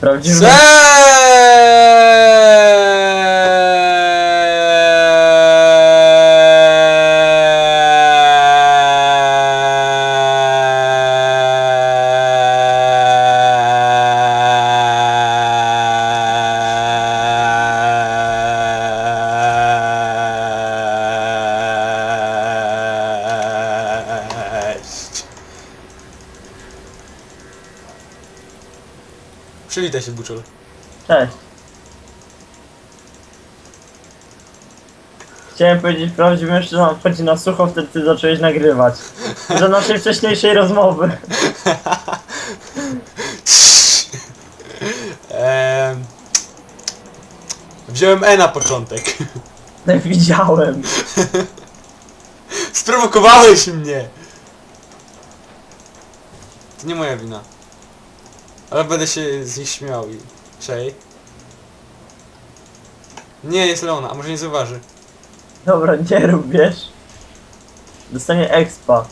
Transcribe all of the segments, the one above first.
Prawdziwy... Cześć. Chciałem powiedzieć, prawdziwy mężczyzna wchodzi na sucho, wtedy ty zacząłeś nagrywać. Do naszej wcześniejszej rozmowy. Ehm, wziąłem E na początek. Nie widziałem. Sprowokowałeś mnie! To nie moja wina. Ale będę się z nich śmiał i... Czej. Nie, jest Leona, a może nie zauważy. Dobra, nie rób, wiesz? Dostanie expa.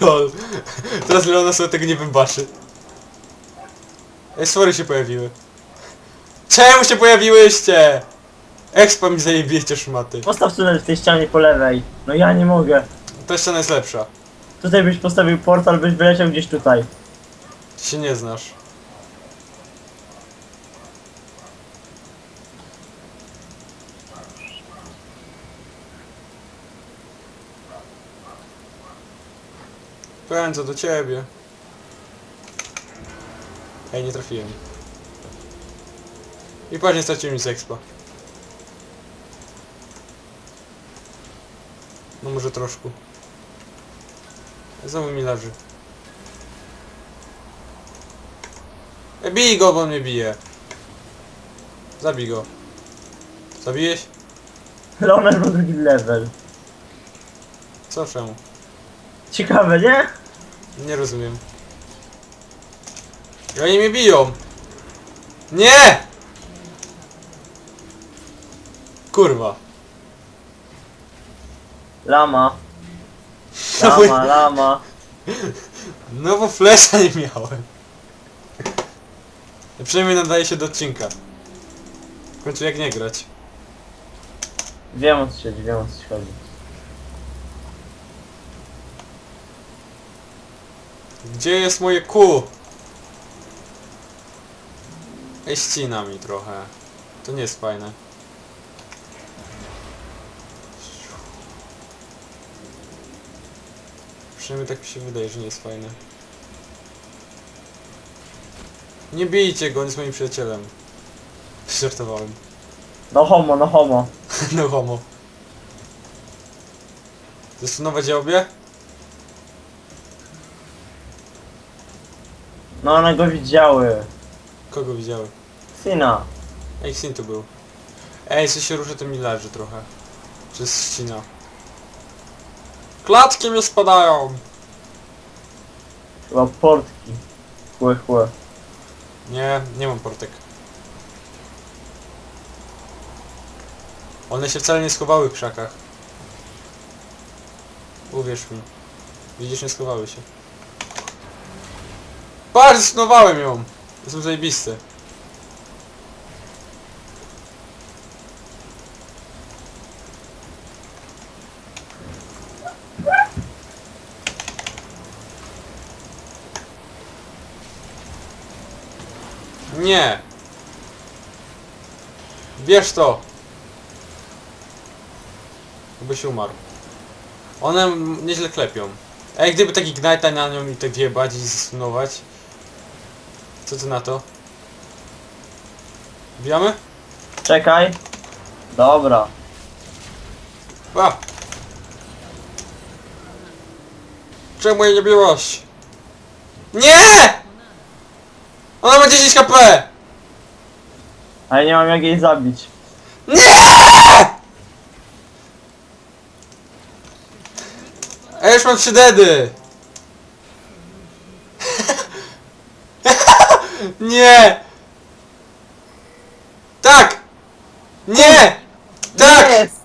Lol. Teraz Leona sobie tego nie wybaczy. Ej, sfory się pojawiły. Czemu się pojawiłyście? Expa mi zajebiecie szmaty. Postaw tunel w tej ścianie po lewej. No ja nie mogę. Ta ściana jest lepsza. Tutaj byś postawił portal, byś wyleciał gdzieś tutaj. Ty się nie znasz. Pędzę do ciebie. Ej, nie trafiłem. I patrz, nie straciłem nic expa. No może troszkę. Znowu mi leży. E, Bij go, bo on mnie bije. Zabij go. Zabiłeś? Leonard ma drugi level. Co czemu? Ciekawe, nie? Nie rozumiem. I Oni mnie biją! Nie! Kurwa. Lama. No Lama, lama. no bo flesza nie miałem. Przynajmniej nadaje się do odcinka. W końcu jak nie grać. Wiem o co się wiem o co ci chodzi. Gdzie jest moje ku? Ej, ścina mi trochę. To nie jest fajne. Przynajmniej tak mi się wydaje, że nie jest fajne. Nie bijcie go, on jest moim przyjacielem. Żartowałem. No homo, no homo. No homo. Zastunować obie? No one go widziały. Kogo widziały? Sina. Ej, Sin tu był. Ej, co się ruszy, to mi leży trochę. Przez ścina. Klatki mi spadają! Chyba portki. Chłe, chłe. Nie, nie mam portek. One się wcale nie schowały w krzakach. Uwierz mi. Widzisz, nie schowały się. Patrz, snowałem ją! Jestem zajebisty. Nie! Bierz to! Byś umarł. One nieźle klepią. Ej, gdyby taki Ignite'a na nią i tak wjebać i zasunować. Co ty na to? Bijamy? Czekaj. Dobra. A! Czemu jej nie biłaś? Nie! Ona ma 10 HP! Ale nie mam jak jej zabić. Nie! A ja już mam 3 dedy! Nie! Tak! Nie! Tak! Jest!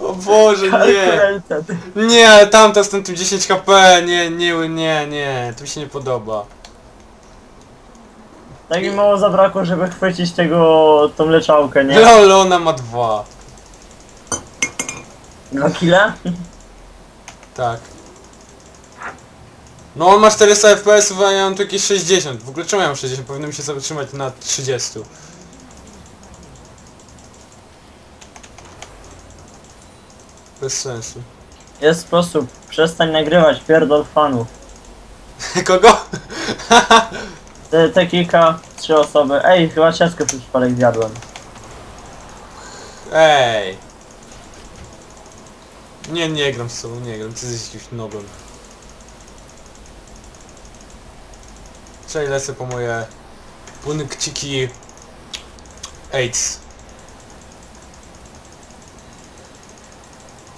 O Boże, nie! Nie, tamta z tym 10 HP, nie, nie, nie, nie, to mi się nie podoba. Tak mi mało zabrakło, żeby chwycić tego, tą leczałkę, nie? Lol, ona ma dwa. Dwa kile? Tak. No on ma 400 FPS, a ja mam tu jakieś 60. W ogóle czemu ja mam 60? Powinno mi się zatrzymać na 30. Bez sensu. Jest sposób. Przestań nagrywać, pierdol fanów. Kogo? Te, te kilka, trzy osoby. Ej, chyba ciastko przez przypadek zjadłem. Ej. Nie, nie gram z sobą, nie gram, ty jesteś jakimś nobem. Czyli lecę po moje punkciki AIDS.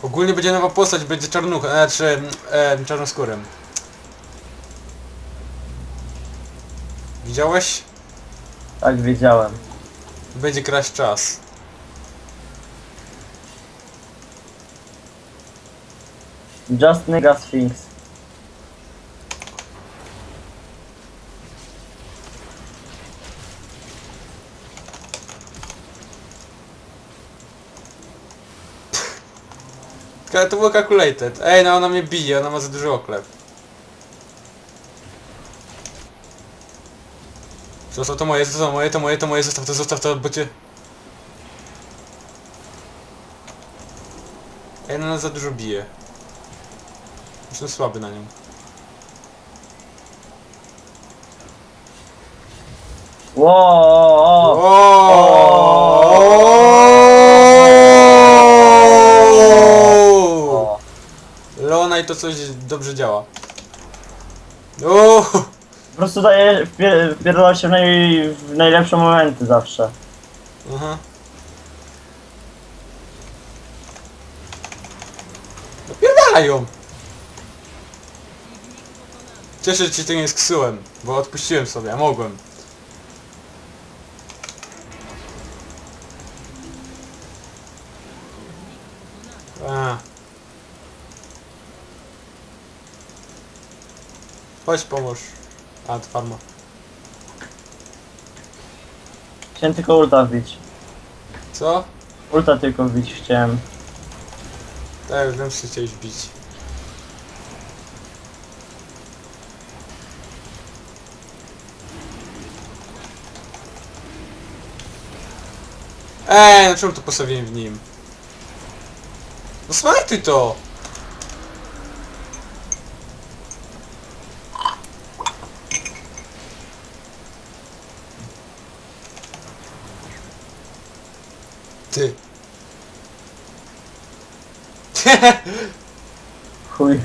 Ogólnie będzie nowa postać, będzie czarnucha, znaczy e, czarnoskórym. Widziałeś? Tak wiedziałem. Będzie kraść czas. Just nigga Sphinx. Ka- To było calculated. Ej, no ona mnie bije, ona ma za duży oklep. Zostaw to moje, zostaw to moje, to moje, to moje, zostaw to, zostaw to, bo cię... Ej, ona za dużo bije. Jestem słaby na nią. Wow. Leona i to coś dobrze działa. Oooo! Prostu daje, wpie- wpierdala się w, naj, w najlepsze momenty zawsze. Aha. Napierdalaj ją! Cieszę się, że to nie jest ksułem, bo odpuściłem sobie, a mogłem. A. Chodź pomóż. A, to farma. Chciałem tylko ulta wbić. Co? Ulta tylko wbić chciałem. Tak, wiem, że chciałeś bić. Ej, no czemu to postawiłem w nim? No smajtuj to! Ty. Chuj.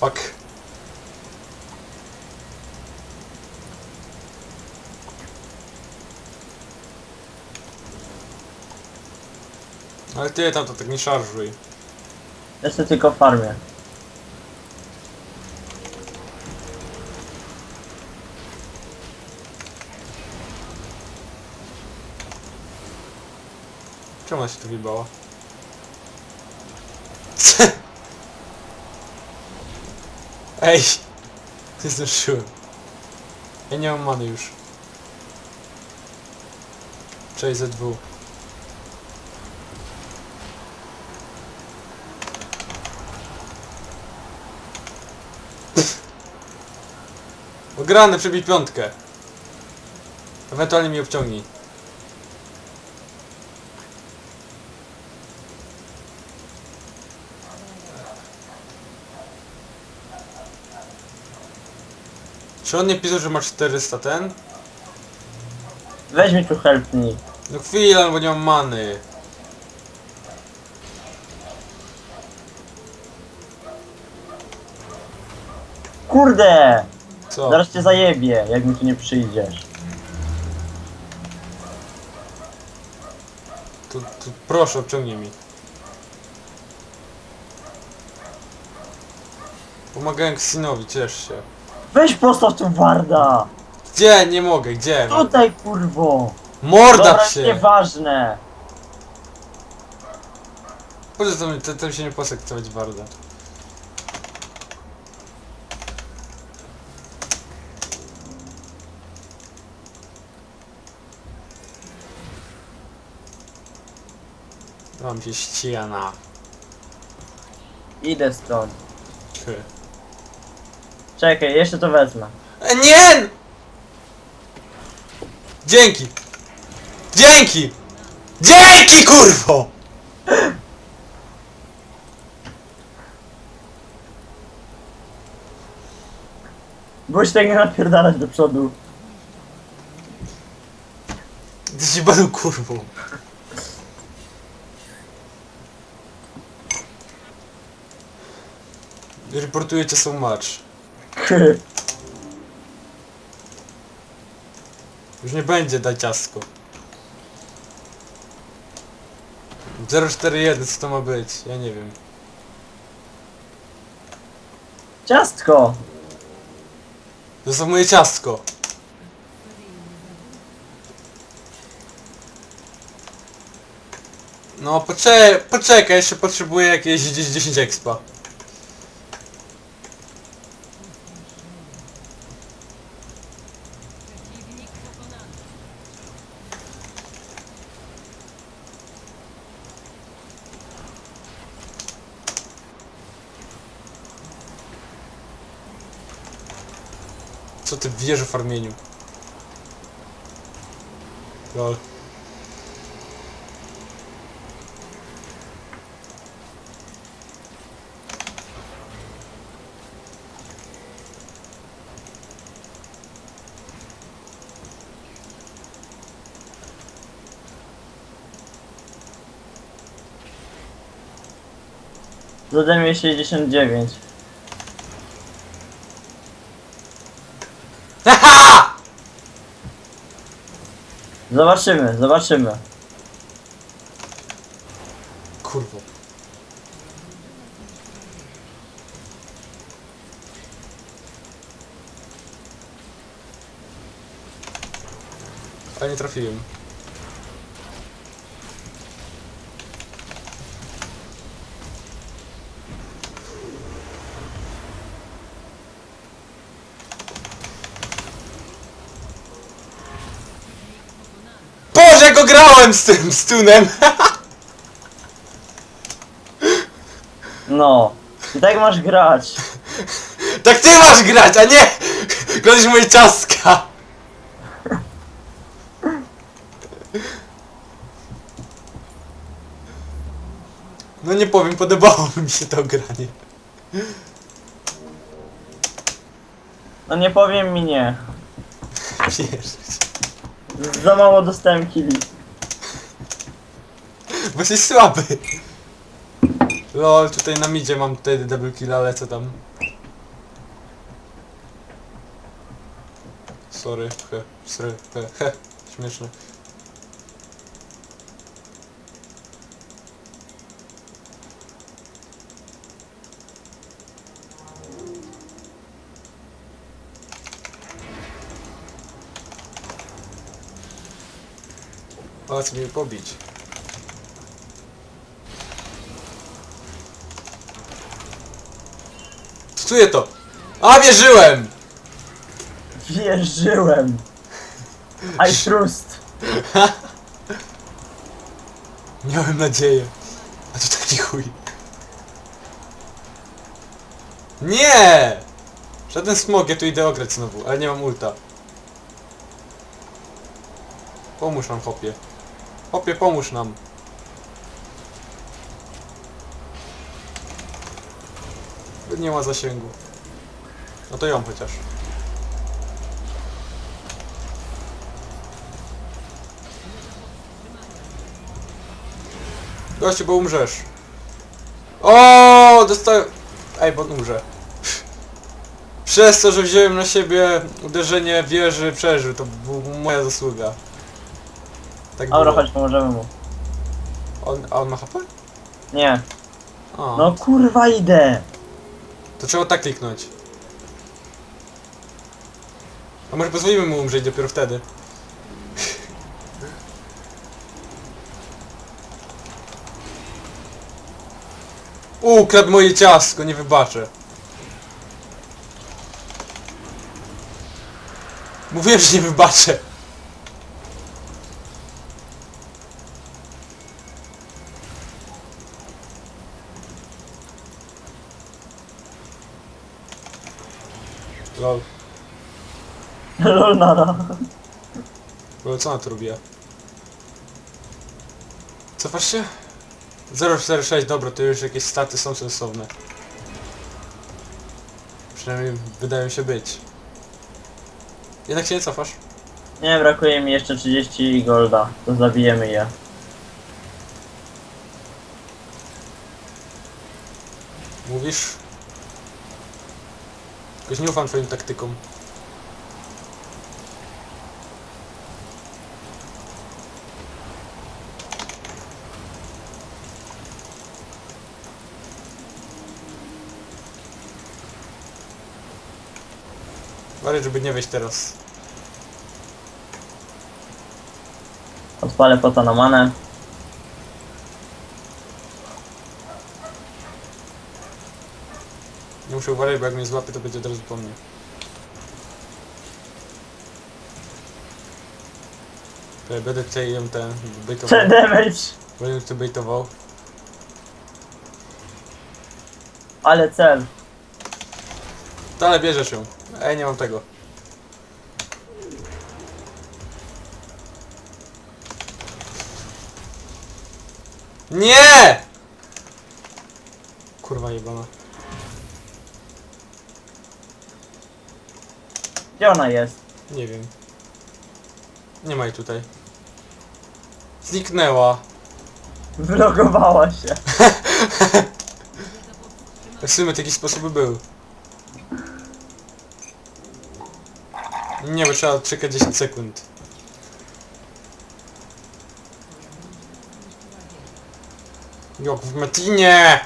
Fuck. Ale ty tam to tak nie szarżuj. Jeszcze tylko w Czemu ona się tu wybała? Ej! Nie zdążyłem. Ja nie mam many już. Cześć ZW. Ograny, przebij piątkę. Ewentualnie mi obciągnij. Czy on nie pisał, że ma 400 ten? Weź mi tu help me. No chwilę, bo nie mam many. Kurde! Co? Zaraz cię zajebie, jak mi tu nie przyjdziesz. To, to proszę, obciągnij mi. Pomagałem Ksinowi, ciesz się. Weź postaw tu warda! Gdzie? Nie mogę, gdzie? Tutaj kurwo! Morda Dobra, się! nieważne! Poza to, to, to mi się nie posektować bardzo. Mam się ściana. Idę stąd. Ty. Czekaj, jeszcze to wezmę. E, nie! Dzięki! Dzięki! Dzięki kurwo! Boś tak nie napierdalać do przodu. Baną kurwą. Reportuję cię so much. Już nie będzie, daj ciastko. 041, co to ma być? Ja nie wiem. Ciastko! To jest moje ciastko. No poczekaj, poczekaj, jeszcze potrzebuję jakieś 10 expa. Ty o farmieniu? Lol. Zade mnie 69. Haha! Zobaczymy, zobaczymy. Kurwo. A nie trafiłem. Grałem z tym stunem! No. I tak masz grać. Tak ty masz grać, a nie grać moje ciastka! No nie powiem, podobało mi się to granie. No nie powiem mi nie. Wiesz. Za mało dostałem killi. Bo jesteś słaby. Lol, tutaj na midzie mam tutaj double kill, ale co tam? Sorry, he, sorry, he, he, śmieszne. Co mnie pobić? Czuję to! A, wierzyłem! Wierzyłem. I trust. Miałem nadzieję. A to taki chuj. Nie! Żaden smog, ja tu idę ograć znowu, ale nie mam ulta. Pomóż nam, hopie. Hopie, pomóż nam. Nie ma zasięgu. No to ją chociaż. Gościu, bo umrzesz. O, dostałem... Ej, bo umrze. Przez to, że wziąłem na siebie uderzenie wieży, przeżył. To była moja zasługa. Tak Dobra, było. chodź, pomożemy mu. On, a on ma HP? Nie. A, No kurwa idę. To trzeba tak kliknąć. A może pozwolimy mu umrzeć dopiero wtedy? Ukradł moje ciastko, nie wybaczę. Mówiłem, że nie wybaczę. Lol. Lol nada. Lol, co ona tu robiła? Cofasz się? 046, dobra, to już jakieś staty są sensowne. Przynajmniej wydają się być. Jednak się nie cofasz? Nie, brakuje mi jeszcze 30 golda. To zabijemy je. Mówisz? Jakoś nie ufam twoim taktykom. Uważaj, żeby nie wejść teraz. Odpalę pota na manę. Nie muszę uważać, bo jak mnie złapie, to będzie od razu po mnie. To ja Będę tutaj ją ten bejtował. Damage! Będę tu bejtował. Ale cel. To ale bierzesz ją. Ej, nie mam tego. Nie! Kurwa jebana. Gdzie ona jest? Nie wiem. Nie ma jej tutaj. Zniknęła. Wylogowała się. W sumie taki sposób był. Nie, bo trzeba czekać 10 sekund. Jak w Metinie!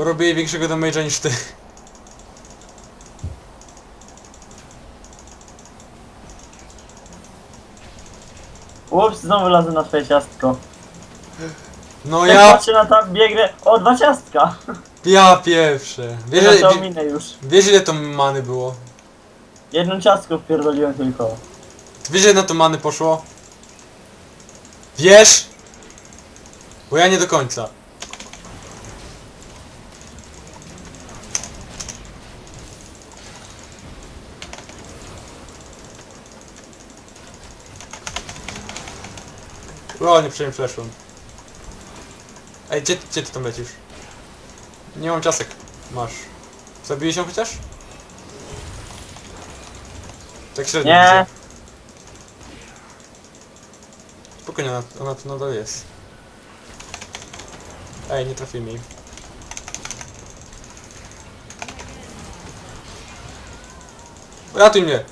Bo robię większego damage'a niż ty. Ups, znowu lazę na twoje ciastko. No Jak ja... patrzę na tam biegnę. O, dwa ciastka! Ja pierwsze. Wiesz, Ja to wie, ominę już. wiesz ile to many było? Jedno ciastko wpierdoliłem tylko. Wiesz ile na to many poszło? Wiesz? Bo ja nie do końca. O, nie przejmę fleszłem. Ej, gdzie, gdzie ty tam lecisz? Nie mam ciasek. Masz. Zabiłeś ją chociaż? Tak średnio Nie. widzę. Spokojnie, ona, ona tu nadal jest. Ej, nie trafimy jej. Ratuj mnie!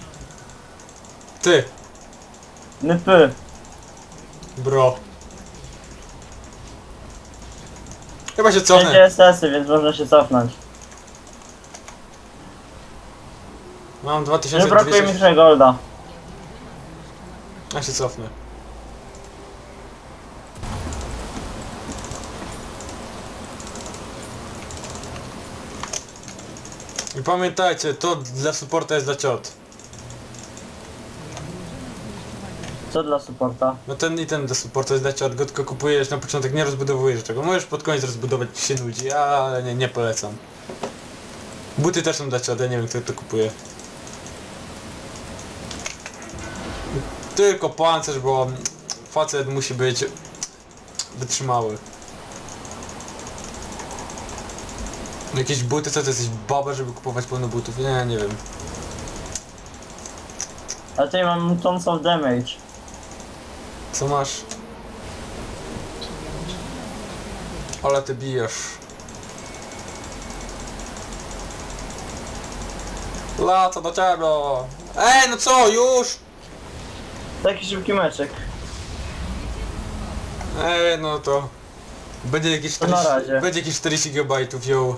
Ty, Nypy. Bro. Chyba się Wszędzie cofnę. SS-y, więc można się cofnąć. Mam Nie brakuje mi 2200. trochę golda. Ja się cofnę. I pamiętajcie, to dla supporta jest dla ciot. Co dla supporta? No ten i ten dla supporta jest dla ciot, go tylko kupujesz na początek, nie rozbudowujesz czego. Możesz pod koniec rozbudować, ci się nudzi, ale nie, nie polecam. Buty też są dla ja nie wiem kto to kupuje. Tylko pancerz, bo facet musi być wytrzymały. Jakieś buty, co ty jesteś baba, żeby kupować pełno butów? Nie, nie wiem. Ale tutaj mam tons of damage. Co masz? Ale ty bijesz. Lata do ciebie! Ej, no co, już? Taki szybki meczek. Eee, no to... Będzie jakieś To na 40, razie. będzie jakieś 40 GB, yo.